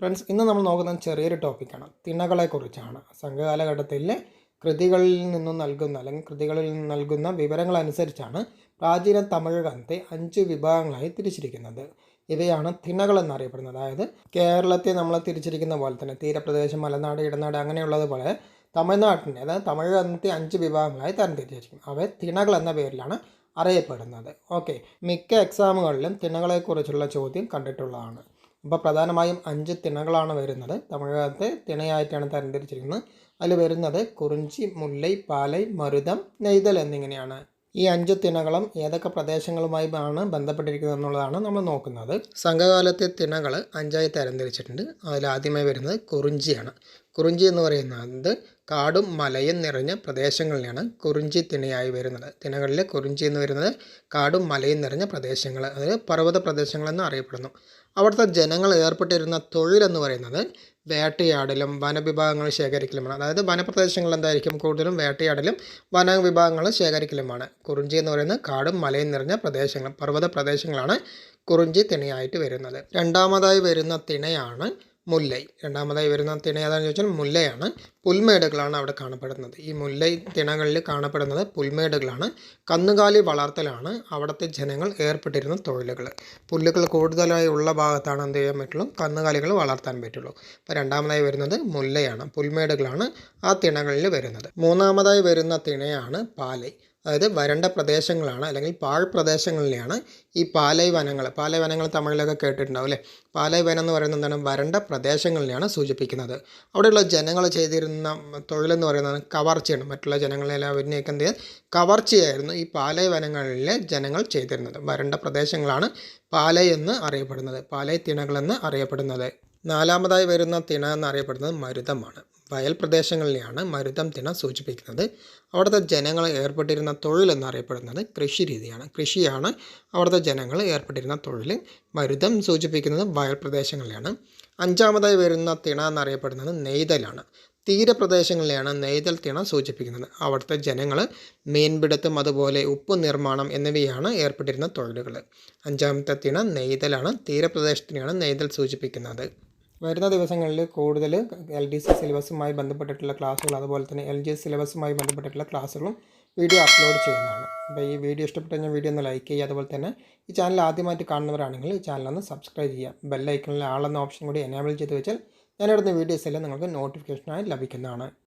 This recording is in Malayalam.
ഫ്രണ്ട്സ് ഇന്ന് നമ്മൾ നോക്കുന്ന ചെറിയൊരു ടോപ്പിക്കാണ് തിണകളെക്കുറിച്ചാണ് സംഘകാലഘട്ടത്തിലെ കൃതികളിൽ നിന്നും നൽകുന്ന അല്ലെങ്കിൽ കൃതികളിൽ നിന്നും നൽകുന്ന വിവരങ്ങൾ അനുസരിച്ചാണ് പ്രാചീന തമിഴ് ഗണത്തെ അഞ്ച് വിഭാഗങ്ങളായി തിരിച്ചിരിക്കുന്നത്. ഇവയാണ് തിണകൾ എന്നറിയപ്പെടുന്നത്. അതായത് കേരളത്തെ നമ്മൾ തിരിച്ചിരിക്കുന്ന പോലെ തന്നെ തീരപ്രദേശം മലനാട് ഇടനാട് അങ്ങനെയുള്ളതുപോലെ തമിഴ്നാട്ടിന്റെ അതായത് തമിഴ് ഗണത്തെ അഞ്ച് വിഭാഗങ്ങളായി തരംതിരിച്ചിരിക്കും അവയെ തിണകൾ എന്ന പേരിലാണ് അറിയപ്പെടുന്നത്. ഓക്കെ. മിക്ക എക്സാമുകളിലും തിണകളെക്കുറിച്ചുള്ള ചോദ്യം കണ്ടിട്ടുള്ളതാണ്. അപ്പോൾ പ്രധാനമായും അഞ്ച് തിണകളാണ് വരുന്നത്. തമിഴ്നാട് തിണയായിട്ടാണ് തരംതിരിച്ചിരിക്കുന്നത്. അതിൽ വരുന്നത് കുറിഞ്ചി മുല്ലൈ പാലൈ മരുതം നെയ്തൽ എന്നിങ്ങനെയാണ്. ഈ അഞ്ച് തിണകളും ഏതൊക്കെ പ്രദേശങ്ങളുമായി ആണ് ബന്ധപ്പെട്ടിരിക്കുന്നത് എന്നുള്ളതാണ് നമ്മൾ നോക്കുന്നത്. സംഘകാലത്തെ തിണകൾ അഞ്ചായി തരംതിരിച്ചിട്ടുണ്ട്. അതിൽ ആദ്യമായി വരുന്നത് കുറിഞ്ചിയാണ്. കുറിഞ്ചി എന്ന് പറയുന്നത് കാടും മലയും നിറഞ്ഞ പ്രദേശങ്ങളിലാണ് കുറിഞ്ചി തിണയായി വരുന്നത്. തിണകളിൽ കുറിഞ്ചി എന്ന് വരുന്നത് കാടും മലയും നിറഞ്ഞ പ്രദേശങ്ങൾ അതായത് പർവത പ്രദേശങ്ങളെന്ന് അറിയപ്പെടുന്നു. അവിടുത്തെ ജനങ്ങൾ ഏർപ്പെട്ടിരുന്ന തൊഴിലെന്ന് പറയുന്നത് വേട്ടയാടലും വനവിഭാഗങ്ങൾ ശേഖരിക്കലുമാണ്. അതായത് വനപ്രദേശങ്ങളിൽ എന്തായിരിക്കും? കൂടുതലും വേട്ടയാടലും വനവിഭാഗങ്ങൾ ശേഖരിക്കലുമാണ്. കുറിഞ്ചി എന്ന് പറയുന്നത് കാടും മലയും നിറഞ്ഞ പ്രദേശങ്ങൾ പർവത പ്രദേശങ്ങളാണ് കുറിഞ്ചി തിണയായിട്ട് വരുന്നത്. രണ്ടാമതായി വരുന്ന തിണയാണ് മുല്ലൈ. രണ്ടാമതായി വരുന്ന തിണ ഏതാണെന്ന് ചോദിച്ചാൽ മുല്ലയാണ്. പുൽമേടുകളാണ് അവിടെ കാണപ്പെടുന്നത്. ഈ മുല്ലൈ തിണകളിൽ കാണപ്പെടുന്നത് പുൽമേടുകളാണ്. കന്നുകാലി വളർത്തലാണ് അവിടുത്തെ ജനങ്ങൾ ഏർപ്പെട്ടിരുന്ന തൊഴിലുകൾ. പുല്ലുകൾ കൂടുതലായി ഉള്ള ഭാഗത്താണ് എന്ത് ചെയ്യാൻ പറ്റുള്ളൂ? കന്നുകാലികൾ വളർത്താൻ പറ്റുള്ളൂ. അപ്പോൾ രണ്ടാമതായി വരുന്നത് മുല്ലയാണ്. പുൽമേടുകളാണ് ആ തിണകളിൽ വരുന്നത്. മൂന്നാമതായി വരുന്ന തിണയാണ് പാലൈ. അതായത് വരണ്ട പ്രദേശങ്ങളാണ് അല്ലെങ്കിൽ പാഴ് പ്രദേശങ്ങളിലാണ് ഈ പാലൈ വനങ്ങൾ പാലൈ വനങ്ങൾ തമിഴിലൊക്കെ കേട്ടിട്ടുണ്ടാവും അല്ലേ? പാലൈ വനം എന്ന് പറയുന്നത് എന്താണ്? വരണ്ട പ്രദേശങ്ങളിലാണ് സൂചിപ്പിക്കുന്നത്. അവിടെയുള്ള ജനങ്ങൾ ചെയ്തിരുന്ന തൊഴിലെന്ന് പറയുന്നത് കവർച്ചയാണ്. മറ്റുള്ള ജനങ്ങളെല്ലാം എന്ത് ചെയ്യുക കവർച്ചയായിരുന്നു ഈ പാലൈ വനങ്ങളിലെ ജനങ്ങൾ ചെയ്തിരുന്നത്. വരണ്ട പ്രദേശങ്ങളാണ് പാലൈ എന്ന് അറിയപ്പെടുന്നത്. പാലൈ തിണകളെന്ന് അറിയപ്പെടുന്നത്. നാലാമതായി വരുന്ന തിണ എന്നറിയപ്പെടുന്നത് മരുതമാണ്. വയൽ പ്രദേശങ്ങളിലെയാണ് മരുതം തിണ സൂചിപ്പിക്കുന്നത്. അവിടുത്തെ ജനങ്ങൾ ഏർപ്പെട്ടിരുന്ന തൊഴിൽ എന്നറിയപ്പെടുന്നത് കൃഷി രീതിയാണ്. കൃഷിയാണ് അവിടുത്തെ ജനങ്ങൾ ഏർപ്പെട്ടിരുന്ന തൊഴിൽ. മരുതം സൂചിപ്പിക്കുന്നത് വയൽ പ്രദേശങ്ങളിലാണ് അഞ്ചാമതായി വരുന്ന തിണ എന്നറിയപ്പെടുന്നത് നെയ്തലാണ്. തീരപ്രദേശങ്ങളിലെയാണ് നെയ്തൽ തിണ സൂചിപ്പിക്കുന്നത്. അവിടുത്തെ ജനങ്ങൾ മീൻപിടുത്തം അതുപോലെ ഉപ്പ് നിർമ്മാണം എന്നിവയാണ് ഏർപ്പെട്ടിരുന്ന തൊഴിലുകൾ അഞ്ചാമത്തെ തിണ നെയ്തലാണ്. തീരപ്രദേശത്തിനെയാണ് നെയ്തൽ സൂചിപ്പിക്കുന്നത്. വരുന്ന ദിവസങ്ങളിൽ കൂടുതൽ എൽ ഡി സി സിലബസുമായി ബന്ധപ്പെട്ടിട്ടുള്ള ക്ലാസ്സുകൾ അതുപോലെ തന്നെ എൽ ജി എസ് സിലബസുമായി ബന്ധപ്പെട്ടിട്ടുള്ള ക്ലാസ്സുകളും വീഡിയോ അപ്ലോഡ് ചെയ്യുന്നതാണ്. അപ്പോൾ ഈ വീഡിയോ ഇഷ്ടപ്പെട്ട് കഴിഞ്ഞാൽ വീഡിയോ ഒന്ന് ലൈക്ക് ചെയ്യുക അതുപോലെ തന്നെ ഈ ചാനൽ ആദ്യമായിട്ട് കാണുന്നവരാണെങ്കിൽ ഈ ചാനൽ ഒന്ന് സബ്സ്ക്രൈബ് ചെയ്യുക. ബെല്ലൈക്കണിൽ ആളെന്ന ഓപ്ഷൻ കൂടി എനേബിൾ ചെയ്ത് വെച്ചാൽ ഞാനിടുന്ന വീഡിയോസ് എല്ലാം നിങ്ങൾക്ക് നോട്ടിഫിക്കേഷനായി ലഭിക്കുന്നതാണ്.